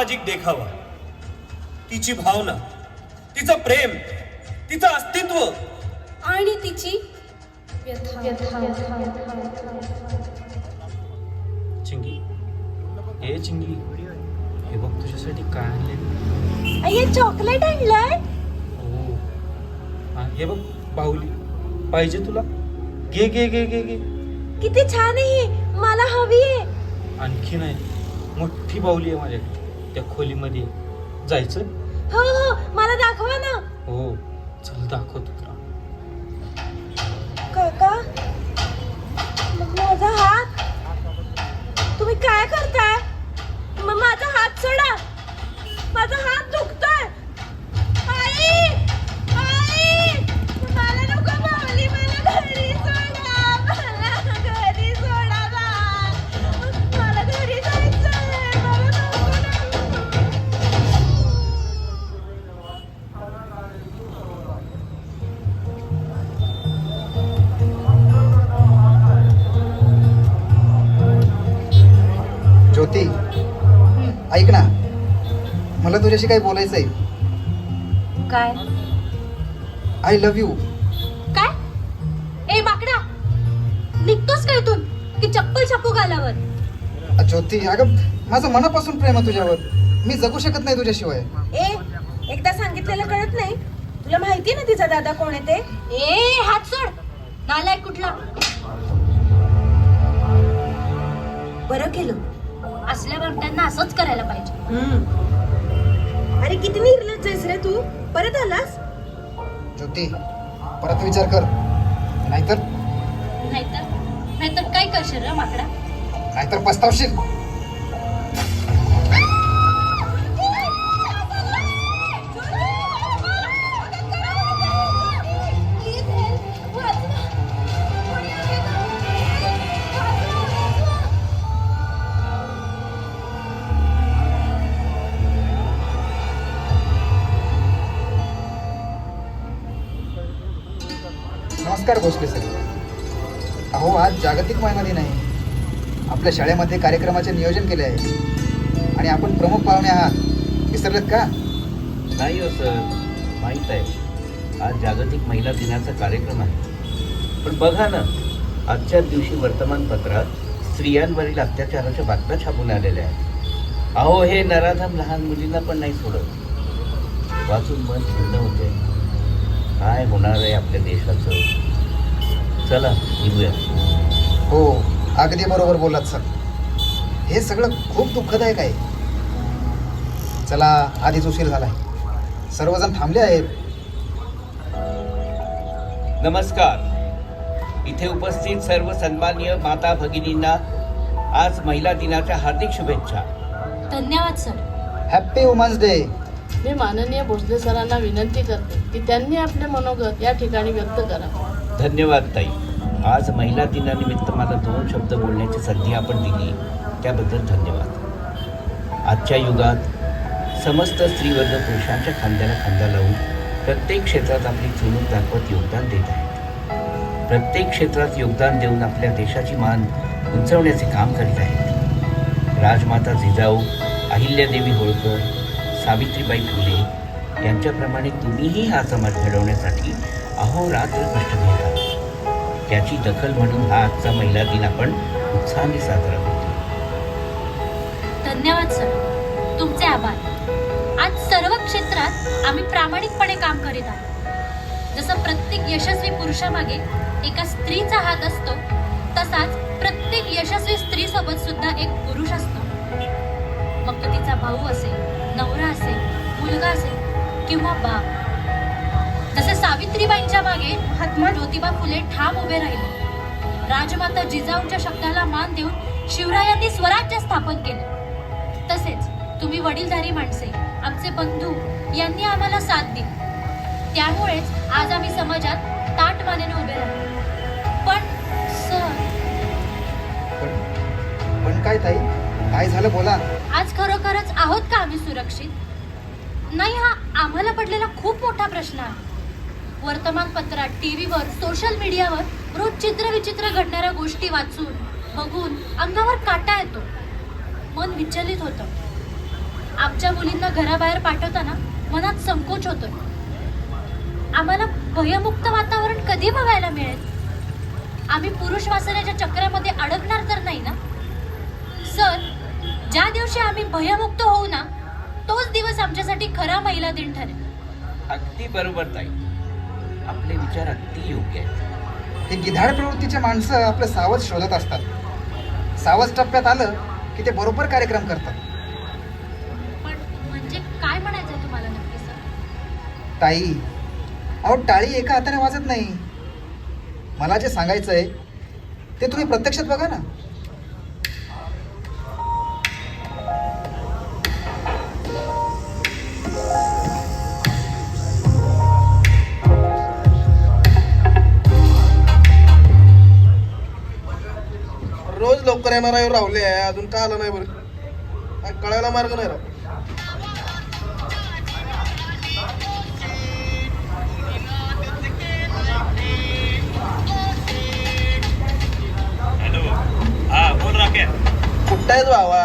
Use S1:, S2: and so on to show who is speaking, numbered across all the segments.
S1: सामाजिक देखावा. तिची भावना तिचं प्रेम तिचं अस्तित्व.
S2: आणि तिची व्यथा.
S3: चिंगी ए चिंगी हे बघ तुझ्यासाठी काय आणले
S2: अय्ये चॉकलेट आणलंय?
S3: हो हा, बघ बाहुली. पाहिजे तुला? घे घे घे घे घे.
S2: किती छान आहे ही. मला हवी आहे.
S3: आणखी नाही. मोठी बाहुली आहे माझ्याकडे. त्या खोलीमध्ये जायचं?
S2: हो हो मला दाखवा ना.
S3: हो चल दाखवतो.
S4: ज्योती ऐक ना. मला तुझ्याशी काही बोलायचं आहे
S2: काय?
S4: आय लव्ह यू
S2: काय? ए बाकडा निघतोस काय इथून? की चप्पल छापू गालावर
S4: ज्योती अगं माझं मनापासून प्रेम आहे तुझ्यावर. मी जगू शकत नाही तुझ्याशिवाय.
S2: ए एकदा सांगितलेलं कळत नाही. तुला माहिती ना तिचा दादा कोण आहे ते? ए हात सोड. नालायक कुठला? बरं केलं.
S5: असल्या बाबट्यांना असंच करायला पाहिजे.
S2: अरे किती निर्लज्ज आहेस रे तू. परत आलास?
S4: ज्योती परत विचार कर. नाहीतर?
S5: नाहीतर? नाहीतर काय करशील रे माकडा?
S4: नाहीतर पस्तावशील. नमस्कार भोसले सर. अहो आज जागतिक महिला दिन आहे. आपल्या शाळेमध्ये कार्यक्रमाचे नियोजन केले आहे. आणि आपण प्रमुख पाहुणे आहात. विसरलेत का?
S6: नाही हो सर. माहीत आहे. आज जागतिक महिला दिनाचा कार्यक्रम आहे. पण बघा ना आजच्या दिवशी वर्तमानपत्रात स्त्रियांवरील अत्याचाराच्या बातम्या छापून आलेल्या आहेत. अहो हे नराधम लहान मुलींना पण नाही सोडत. वाचून मन थंड होते काय होणार आहे आपल्या देशाचं? चला निघूया.
S4: हो अगदी बरोबर बोलात सर. हे सगळं खूप दुःखदायक आहे. चला आधीच उशीर झालाय. सर्वजण थांबले आहेत.
S6: नमस्कार. इथे उपस्थित सर्व सन्मान्य माता भगिनींना आज महिला दिनाच्या हार्दिक शुभेच्छा.
S5: धन्यवाद सर.
S4: हॅप्पी वुमन्स डे
S7: मी माननीय भोसले सरांना विनंती करते की त्यांनी आपले मनोगत या ठिकाणी व्यक्त करावे
S6: धन्यवाद ताई. आज महिला दिनानिमित्त मला दोन शब्द बोलण्याची संधी आपण दिली. त्याबद्दल धन्यवाद. आजच्या युगात समस्त स्त्रीवर्ग पुरुषांच्या खांद्याला खांदा लावून प्रत्येक क्षेत्रात आपली चुणूक दाखवत योगदान देत आहेत. प्रत्येक क्षेत्रात योगदान देऊन आपल्या देशाची मान उंचवण्याचे काम करीत आहेत. राजमाता जिजाऊ अहिल्यादेवी होळकर सावित्रीबाई फुले यांच्याप्रमाणे तुम्हीही हा समाज घडवण्यासाठी अहोरात्र कष्ट घेता त्याची दखल म्हणून हा आजचा महिला दिन आपण उत्साहाने साजरा करतो.
S5: धन्यवाद सर तुमचे आभार. आज सर्व क्षेत्रात आम्ही प्रामाणिकपणे काम करीत आहोत. जसं प्रत्येक यशस्वी पुरुषामागे एका स्त्रीचा हात असतो तसाच प्रत्येक यशस्वी स्त्री सोबत सुद्धा एक पुरुष असतो. मग तो तिचा भाऊ असेल नवरा असेल मुलगा असेल किंवा बाप जसे सावित्रीबाईंच्या मागे महात्मा ज्योतिबा फुले ठाम उभे राहिले. राजमाता जिजाऊंच्या शब्दाला मान देऊन शिवरायांनी स्वराज्य स्थापन केले. तसेच तुम्ही वडीलधारी माणसे आमचे बंधू यांनी आम्हाला साथ दिली. त्यामुळेच आज आम्ही समाजात ताट मानेने उभे राहतो पण सर.
S4: पण पण काय ताई? काय झालं बोला.
S5: आज खरोखरच आहोत का आम्ही सुरक्षित? नाही हा आम्हाला पडलेला खूप मोठा प्रश्न आहे. वर्तमानपत्रात टीव्हीवर सोशल मीडियावर रोज चित्रविचित्र घडणाऱ्या गोष्टी वाचून बघून अंगावर काटा येतो. मन विचलित होतं. आमच्या मुलींना घराबाहेर पाठवताना मनात संकोच होतोय. आम्हाला भयमुक्त वातावरण कधी बघायला मिळेल? आम्ही पुरुष वासनाच्या चक्रामध्ये अडकणार तर नाही ना? सर ज्या दिवशी आम्ही भयमुक्त होऊ ना तोच दिवस आमच्यासाठी खरा महिला दिन ठरेल.
S6: अगदी बरोबर ताई. आपले विचार अगदी योग्य आहेत.
S4: हे गिधाड प्रवृत्तीचे माणसं आपलं सावज शोधत असतात. सावज टप्प्यात आलं की ते बरोबर कार्यक्रम करतात.
S5: पण म्हणजे काय म्हणायचंय तुम्हाला नक्की सर?
S4: ताई अहो टाळी एका हाताने वाजत नाही. मला जे सांगायचं आहे ते तुम्ही प्रत्यक्षात बघा ना.
S8: लवकर येणार आहे राहुले आहे. अजून का आलं नाही बरं? काय कळायला मार्ग नाही राव.
S1: हॅलो. बोल राख्या
S8: कुठं भावा?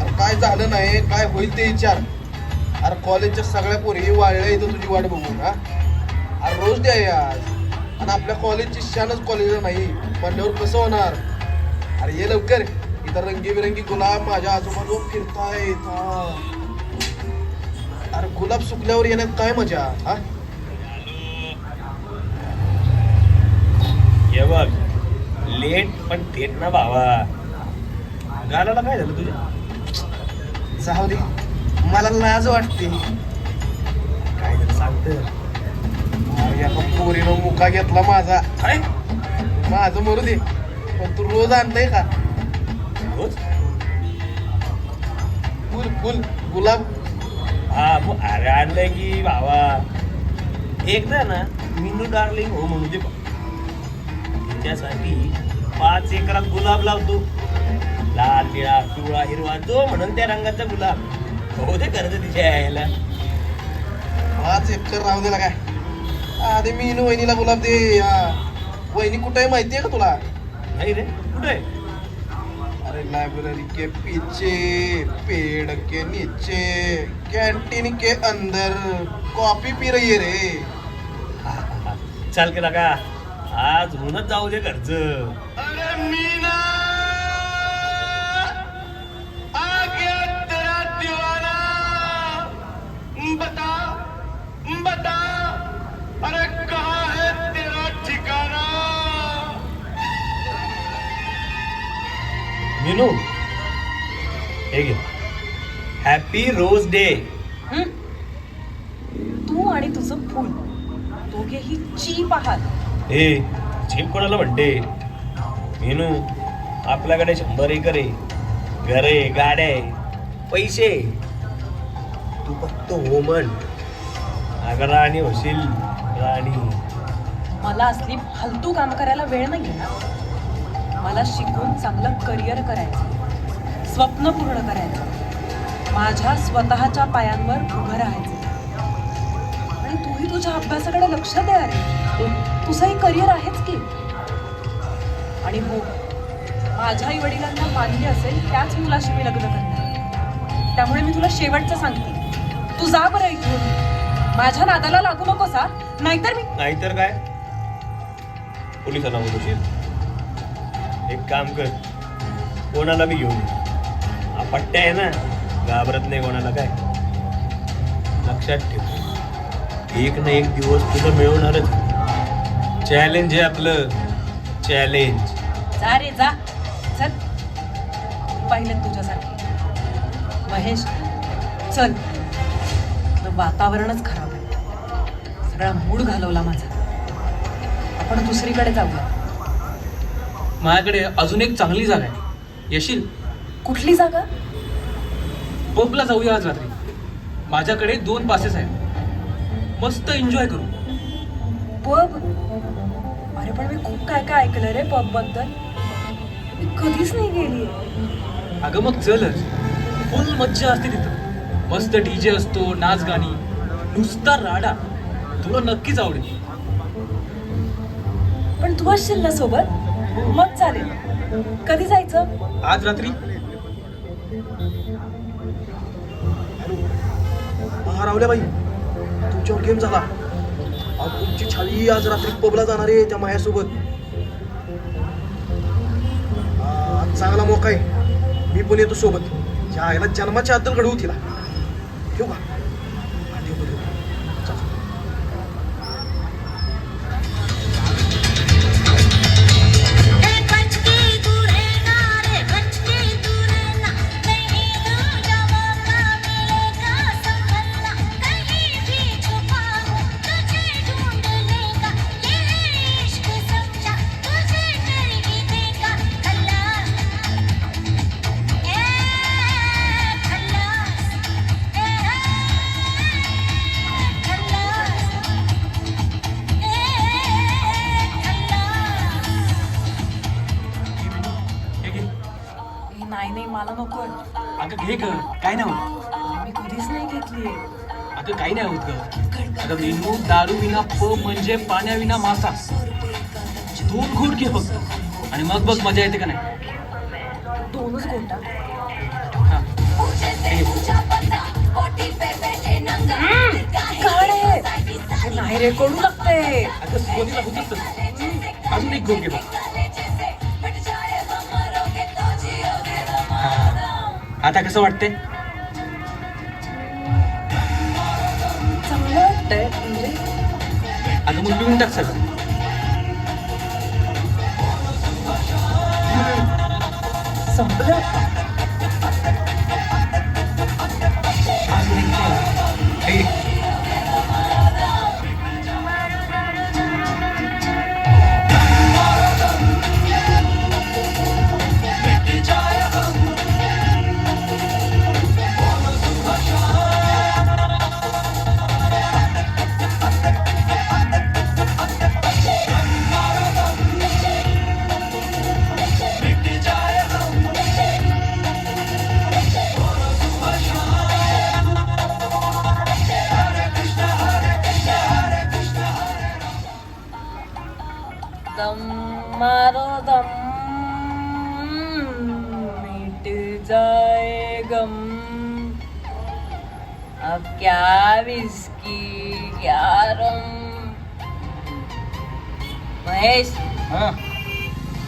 S8: अरे काय झालं नाही? काय होईल ते विचार. अरे कॉलेजच्या सगळ्या पोरी वाळल्या इथं तुझी वाट बघून हा? अरे रोज द्या आज. आणि आपल्या कॉलेजची शानच कॉलेजला नाही म्हणल्यावर कसं होणार? अरे ये लवकर. इथं रंगीबिरंगी गुलाब माझ्या आजूबाजूला फिरतायत. हा. अरे गुलाब सुकल्यावर येण्यात काय मजा? हा?
S1: हे बघ लेट पण थेट ना भावा. गाण्याला काय झालं तुझ्या?
S8: जाऊ दे. मला लाज वाटते.
S1: काय झालं सांगत.
S8: एका पोरीनं मुका घेतला माझा.
S1: काय?
S8: माझं मरू दे. पण तू रोज आणलंय का?
S1: रोज?
S8: फुल फुल गुलाब.
S1: हा मग अरे आणलंय की भावा. एकदा ना मिनू डार्लिंग हो म्हणू दे बा. तिच्यासाठी पाच एकरात गुलाब लावतो. लाल निळा पिवळा हिरवा जो म्हणून त्या रंगाचा गुलाब. हो दे कर्ज तिच्या यायला.
S8: पाच एकर राहू दिला काय. आधी मी वहिनीला गुलाब दे. वहिनी कुठे आहे माहितीये का तुला?
S1: नाही रे कुठे
S8: अरे लाइब्रेरी के पीछे पेड़ के नीचे कैंटीन के अंदर कॉफी पी रही है रे।
S1: चाल केला का आज म्हणूनच जाऊ दे घरच.
S8: अरे मीना! आ
S1: मिनू हे घे. हॅपी रोज डे
S2: तू आणि तुझं फुल. दोघेही चीप आहात.
S1: हे जीप कोणाला म्हणते? मेनू आपल्याकडे शंभर एकर आहे. घरे गाड्या पैसे तू फक्त हो म्हण अगं राणी होशील. राणी.
S2: मला असली फालतू काम करायला वेळ नाही मला शिकून चांगलं करिअर करायचं. स्वप्न पूर्ण करायचं. माझ्या स्वतःच्या पायांवर उभं राहायचं. आणि तूही तुझ्या अभ्यासाकडे लक्ष दे अरे. तुझंही करिअर आहेच की. आणि हो माझ्या आई वडिलांना मान्य असेल त्याच मुलाशी मी लग्न करणार. त्यामुळे मी तुला शेवटचं सांगते. तू जा बरं इथून. माझ्या नादाला लागू नकोसा नाहीतर मी
S1: नाहीतर काय? पोलिसांना बोलवशील? एक काम कर. कोणाला बी घेऊन हा पट्ट्या आहे ना घाबरत नाही कोणाला काय. लक्षात ठेव. एक ना एक दिवस तुझं मिळवणारच. चॅलेंज आहे आपलं. चॅलेंज
S2: जा रे जा. चल. पाहिलं तुझ्यासाठी महेश चल. वातावरणच खराब आहे. सगळा मूड घालवला माझा. आपण दुसरीकडे जाऊया.
S3: माझ्याकडे अजून एक चांगली जागा आहे. येशील?
S2: कुठली जागा?
S3: पबला जाऊया आज रात्री. माझ्याकडे दोन पासेस आहेत. मस्त एन्जॉय करू.
S2: पब अरे पण मी खूप काय काय ऐकलं रे पबबद्दल. मी कधीच नाही गेली.
S3: अगं मग चलच. फुल मज्जा असते तिथं. मस्त डीजे असतो नाच गाणी. नुसता राडा. तुला नक्कीच आवडेल.
S2: पण तू असशील ना सोबत? मग चालेल. कधी जायचं?
S3: आज रात्री.
S8: रावल्या बाई तुमच्यावर गेम झाला अहो, तुमची छावी आज रात्री पबला जाणार आहे त्या मायासोबत. आज चांगला मोका आहे. मी पण येतो सोबत. ह्या आईला जन्माच्या अद्दल घडवू तिला. ठेवू का?
S2: मला नको
S3: अगं घे ग. काय नाही होत
S2: मी कधीच नाही घेतली.
S3: अगं काही नाही होत ग. अगं मेनू दारू विना प म्हणजे पाण्याविना मासा. दोन घोट घे फक्त. आणि मग बघ मजा येते का नाही?
S2: दोनच
S3: हा. हे घे.
S2: काढे नाही रे कडू लागते
S3: अगं सुरुवातीला होतच तसं. अजून एक घोट घे बघ आता कसं वाटतंय?
S2: चांगलं वाटतंय म्हणजे.
S3: अगं मग पिऊन टाक सगळं.
S2: संपलं.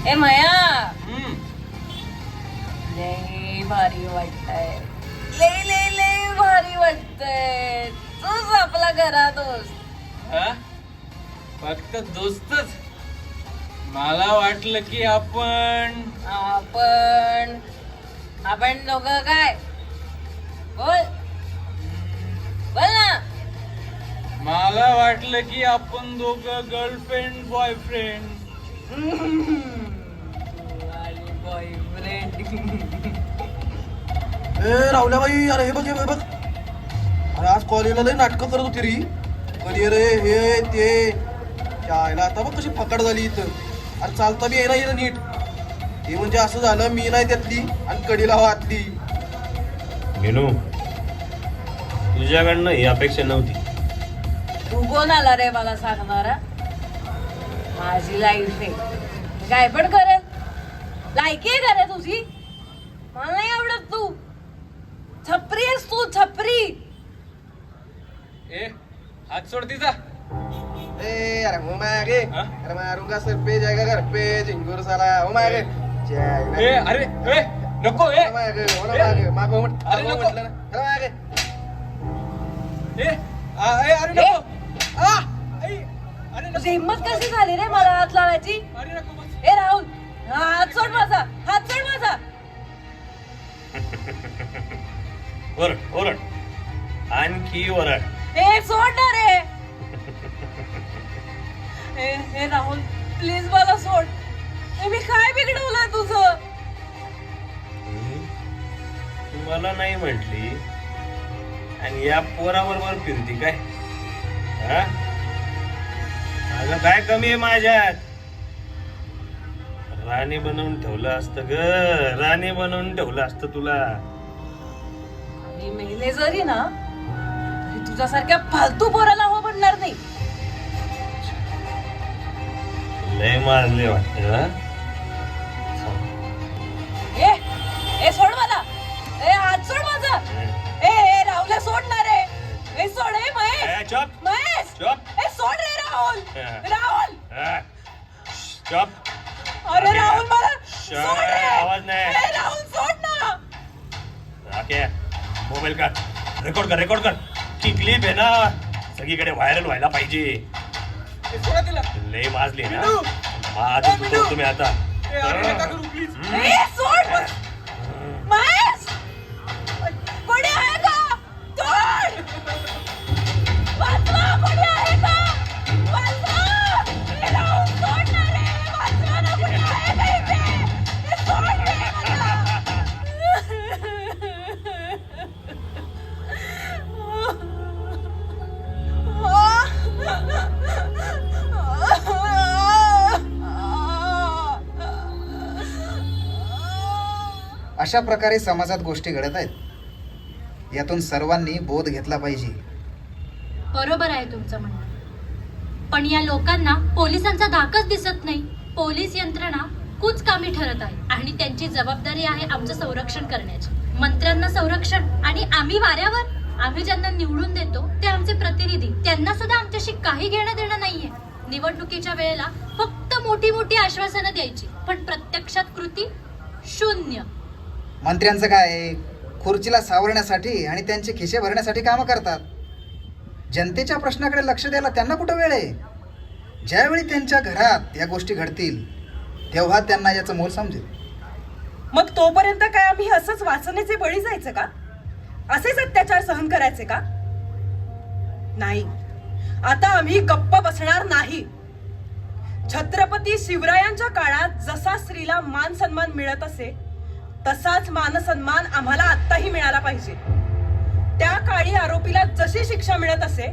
S2: ए मया. लय भारी वाटतंय. लय लय लय भारी वाटतंय. तूच आपला घरा दोस्त.
S3: हा? फक्त दोस्तच. मला वाटलं की आपण
S2: आपण आपण दोघ काय? बोल. बोल ना.
S3: मला वाटलं की आपण दोघं गर्लफ्रेंड बॉयफ्रेंड
S8: ए रावल्या बाई अरे हे बघ हे बघ, बघ. अरे आज कॉलेजला लय नाटकं करत होती री. कधी रे हे ते. त्याला आता बघ कशी फकड झाली इथं. अरे चालता बी येईना येणं नीट. हे म्हणजे असं झालं मी नाही त्यातली आणि कडीला वाटली
S1: मेनू तुझ्याकडनं ही अपेक्षा नव्हती.
S2: तू कोण आला रे मला सांगणारा माझी लाईफ आहे. काय पण करेल लायकी आहे का रे तुझी? मला नाही आवडत तू. छपरी आहेस तू छपरी.
S3: ए हात सोड तिचा.
S8: ए अरे हो मागे
S3: हा?
S8: अरे मारूंगा सर पे जाएगा घर पे झिंगूर साला. हो.
S3: ए अरे ए नको ए.
S8: मागे ना मागे मागं म्हट-
S3: अरे नको.
S8: ना.
S3: ए आ, ए, अरे नको. आ, अरे नको.
S2: हिंमत कशी झाली रे मला हात लावायची?
S3: अरे नको बस.
S2: ए राहुल हात सोड माझा हात सोड माझा.
S1: ओरड ओरड. आणखी ओरड.
S2: ए सोड ना रे. ए ए राहुल प्लीज मला सोड. ए, मी काय बिघडवलंय तुझं?
S1: मला नाही म्हटली. आणि या पोराबरोबर फिरती काय? हा? माझं काय कमी आहे माझ्यात? राणी बनवून ठेवलं असतं ग. राणी बनवून ठेवलं असतं तुला.
S2: मी मेले जरी ना तरी तुझ्यासारख्या फालतू पोराला हो म्हणणार नाही.
S1: लय मारले वाटत
S2: ए ए सोड मला. ए
S1: हात
S2: सोड माझा. ए ए राहुलला सोड ना ए सोड ए महेश.
S1: चॉप.
S2: महेश. चॉप. ए सोड रे राहुल. राहुल. चॉप. मला
S1: श-
S2: सोड रे.
S1: आवाज नाही.
S2: ए, राहुल सोड ना.
S1: राखे मोबाईल कर रेकॉर्ड कर रेकॉर्ड कर. ती क्लिप आहे ना सगळीकडे व्हायरल व्हायला पाहिजे. लय माजली ना. माझ तुम्ही आता?
S2: ए, सोड.
S4: अशा प्रकारे समाजात गोष्टी घडत आहेत. यातून सर्वांनी बोध घेतला पाहिजे.
S5: बरोबर आहे तुमचं म्हणणं. पण या लोकांना पोलिसांचा धाकच दिसत नाही. पोलीस यंत्रणा कुच कामी ठरत आहे आणि त्यांची जबाबदारी आहे आमचं संरक्षण करण्याची. मंत्र्यांना संरक्षण आणि आम्ही वाऱ्यावर आम्ही ज्यांना निवडून देतो ते आमचे प्रतिनिधी. त्यांना सुद्धा आमच्याशी काही घेणं देणं नाहीये. निवडणुकीच्या वेळेला फक्त मोठी मोठी आश्वासनं द्यायची. पण प्रत्यक्षात कृती शून्य.
S4: मंत्र्यांचं काय आहे? खुर्चीला सावरण्यासाठी आणि त्यांचे खिसे भरण्यासाठी कामं करतात. जनतेच्या प्रश्नाकडे लक्ष द्यायला त्यांना कुठं वेळ आहे? ज्यावेळी त्यांच्या घरात या गोष्टी घडतील तेव्हा त्यांना याचं मोल समजेल.
S2: मग तोपर्यंत काय आम्ही असंच वाचनेचे बळी जायचं का? असेच अत्याचार सहन करायचे का? नाही. आता आम्ही गप्प बसणार नाही. छत्रपती शिवरायांच्या काळात जसा स्त्रीला मान सन्मान मिळत असे तसाच मान सन्मान आम्हाला आत्ताही मिळाला पाहिजे. त्या काळी आरोपीला जशी शिक्षा मिळत असे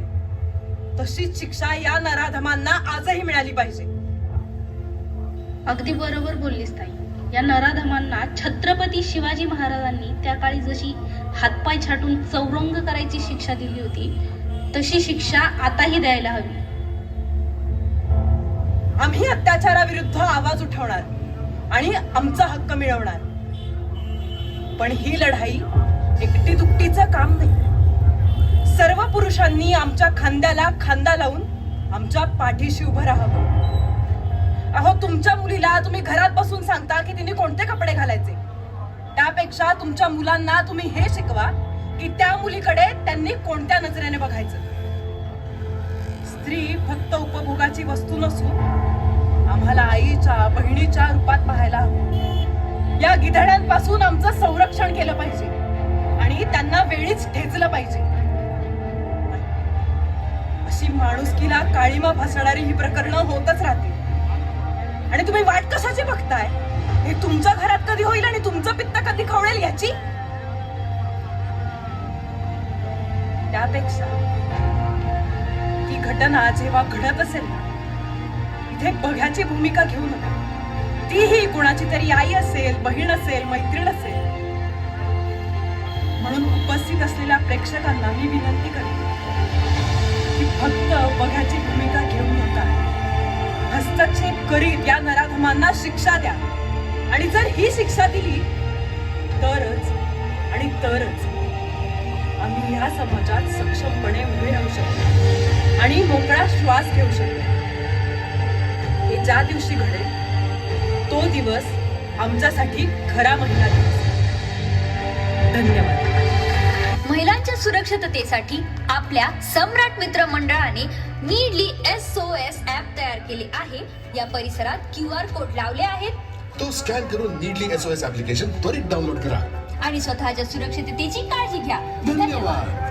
S2: तशीच शिक्षा या नराधमांना आजही मिळाली पाहिजे.
S7: अगदी बरोबर बोललीस ताई. या नराधमांना छत्रपती शिवाजी महाराजांनी त्या काळी जशी हातपाय छाटून चौरंग करायची शिक्षा दिली होती तशी शिक्षा आताही द्यायला हवी.
S2: आम्ही अत्याचाराविरुद्ध आवाज उठवणार आणि आमचा हक्क मिळवणार. पण ही लढाई एकटी दुकटीचं काम नाही. सर्व पुरुषांनी आमच्या खांद्याला खांदा लावून आमच्या पाठीशी उभं राहावं. अहो तुमच्या मुलीला तुम्ही घरात बसून सांगता की तिने कोणते कपडे घालायचे? त्यापेक्षा तुमच्या मुलांना तुम्ही हे शिकवा की त्या मुलीकडे त्यांनी कोणत्या नजरेने बघायचं? स्त्री फक्त उपभोगाची वस्तू नसून आम्हाला आईच्या बहिणीच्या रूपात पाहायला हवं. या गिधड्यांपासून आमचं संरक्षण केलं पाहिजे. आणि त्यांना वेळीच ठेचलं पाहिजे. अशी माणुसकीला काळीमा फसणारी ही प्रकरणं होतच राहतील. आणि तुम्ही वाट कशाची बघताय? हे तुमच्या घरात कधी होईल आणि तुमचं पित्त कधी खवळेल याची? त्यापेक्षा ही घटना जेव्हा घडत असेल ना इथे बघ्याची भूमिका घेऊ नका. तीही कुणाची तरी आई असेल बहीण असेल मैत्रीण असेल. म्हणून उपस्थित असलेल्या प्रेक्षकांना मी विनंती करते की फक्त बघ्याची भूमिका घेऊ नका. हस्तक्षेप करीत या नराधमांना शिक्षा द्या. आणि जर ही शिक्षा दिली तरच आणि तरच आम्ही ह्या समाजात सक्षमपणे उभे राहू शकतो आणि मोकळा श्वास घेऊ शकतो. हे ज्या दिवशी घडेल तो दिवस आमच्यासाठी खरा महिला दिवस. धन्यवाद.
S9: महिलांच्या सुरक्षिततेसाठी आपल्या सम्राट मित्र मंडळाने needly S O S app तयार केले आहे. या परिसरात क्यू आर कोड लावले आहेत.
S10: तो स्कॅन करून needly S O S application त्वरित डाउनलोड करा.
S9: आणि स्वतःच्या सुरक्षिततेची काळजी घ्या.
S10: धन्यवाद.